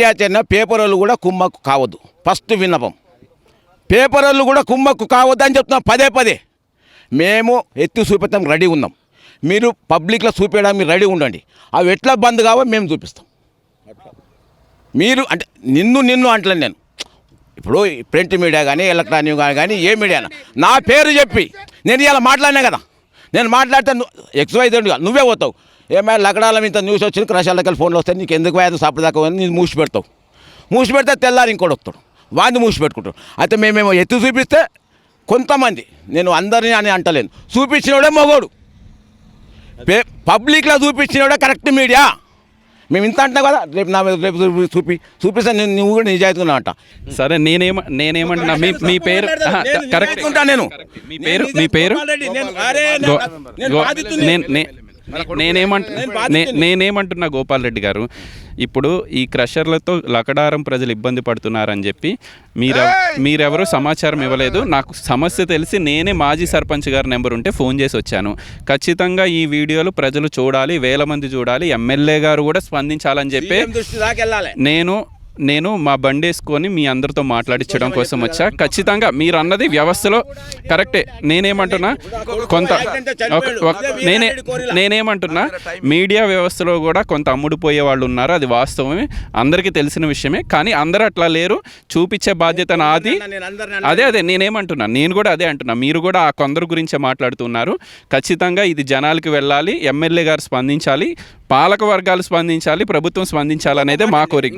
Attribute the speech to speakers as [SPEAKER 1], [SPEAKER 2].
[SPEAKER 1] కార్యాచరణ పేపర్ వాళ్ళు కూడా కుమ్మక్కు కావద్దు. ఫస్ట్ విన్నపం. పేపర్లు కూడా కుమ్మక్కు కావద్దు అని చెప్తున్నాం. పదే పదే. మేము ఎత్తి చూపిస్తాం రెడీ ఉన్నాం. మీరు పబ్లిక్లో చూపించడానికి రెడీ ఉండండి. అవి ఎట్లా బంద్ కావో మేము చూపిస్తాం. మీరు అంటే నిన్ను నిన్ను అంటలేను నేను. ఇప్పుడు ప్రింట్ మీడియా కానీ ఎలక్ట్రానిక్ కానీ ఏ మీడియా నా పేరు చెప్పి నేను ఇలా మాట్లాడినా కదా. నేను మాట్లాడితే ఎక్స్వై నువ్వే పోతావు. ఏమైనా లకడాల ఇంత న్యూస్ వచ్చింది క్రషాలకి ఫోన్లు వస్తాయి నీకు ఎందుకు పోయాదు సపదాకా అని నేను మూసి పెడతావు. మూసి పెడితే తెల్లారి ఇంకోటి వస్తాడు. వాడిని మూసి పెట్టుకుంటాడు. అయితే మేమేమో ఎత్తి చూపిస్తే కొంతమంది నేను అందరినీ అని అంటలేను. చూపించినోడే మగోడు. పే పబ్లిక్లో చూపించినోడే కరెక్ట్ మీడియా. మేము ఇంత అంటున్నాం కదా రేపు నా మీద రేపు చూపి- చూపి చూపిస్తే నేను నువ్వు కూడా నిజాయితీగా అంట
[SPEAKER 2] సరే నేనేమ నేనేమంటున్నా మీ మీ పేరు కరెక్ట్.
[SPEAKER 1] ఉంటా నేను.
[SPEAKER 2] మీ పేరు మీ పేరు?
[SPEAKER 1] నేను-
[SPEAKER 2] నేనేమంటు. నేనేమంటున్నా గోపాల్ రెడ్డి గారు ఇప్పుడు ఈ క్రషర్లతో లకడారం ప్రజలు ఇబ్బంది పడుతున్నారని చెప్పి మీరు మీరెవరు సమాచారం ఇవ్వలేదు. నాకు సమస్య తెలిసి నేనే మాజీ సర్పంచ్ గారి నెంబర్ ఉంటే ఫోన్ చేసి వచ్చాను. ఖచ్చితంగా ఈ వీడియోలు ప్రజలు చూడాలి వేల మంది చూడాలి ఎమ్మెల్యే గారు కూడా స్పందించాలని చెప్పి నేను నేను మా బండి వేసుకొని మీ అందరితో మాట్లాడించడం కోసం వచ్చా. ఖచ్చితంగా మీరు అన్నది వ్యవస్థలో కరెక్టే. నేనేమంటున్నా కొంత నేనే నేనేమంటున్నా మీడియా వ్యవస్థలో కూడా కొంత అమ్ముడుపోయే వాళ్ళు ఉన్నారు అది వాస్తవమే. అందరికీ తెలిసిన విషయమే. కానీ అందరూ అట్లా లేరు. చూపించే బాధ్యత నాది. అదే అదే నేనేమంటున్నా నేను కూడా అదే అంటున్నా. మీరు కూడా ఆ కొందరు గురించే మాట్లాడుతున్నారు. ఖచ్చితంగా ఇది జనాలకి వెళ్ళాలి ఎమ్మెల్యే గారు స్పందించాలి పాలక వర్గాలు స్పందించాలి ప్రభుత్వం స్పందించాలనేదే మా కోరిక.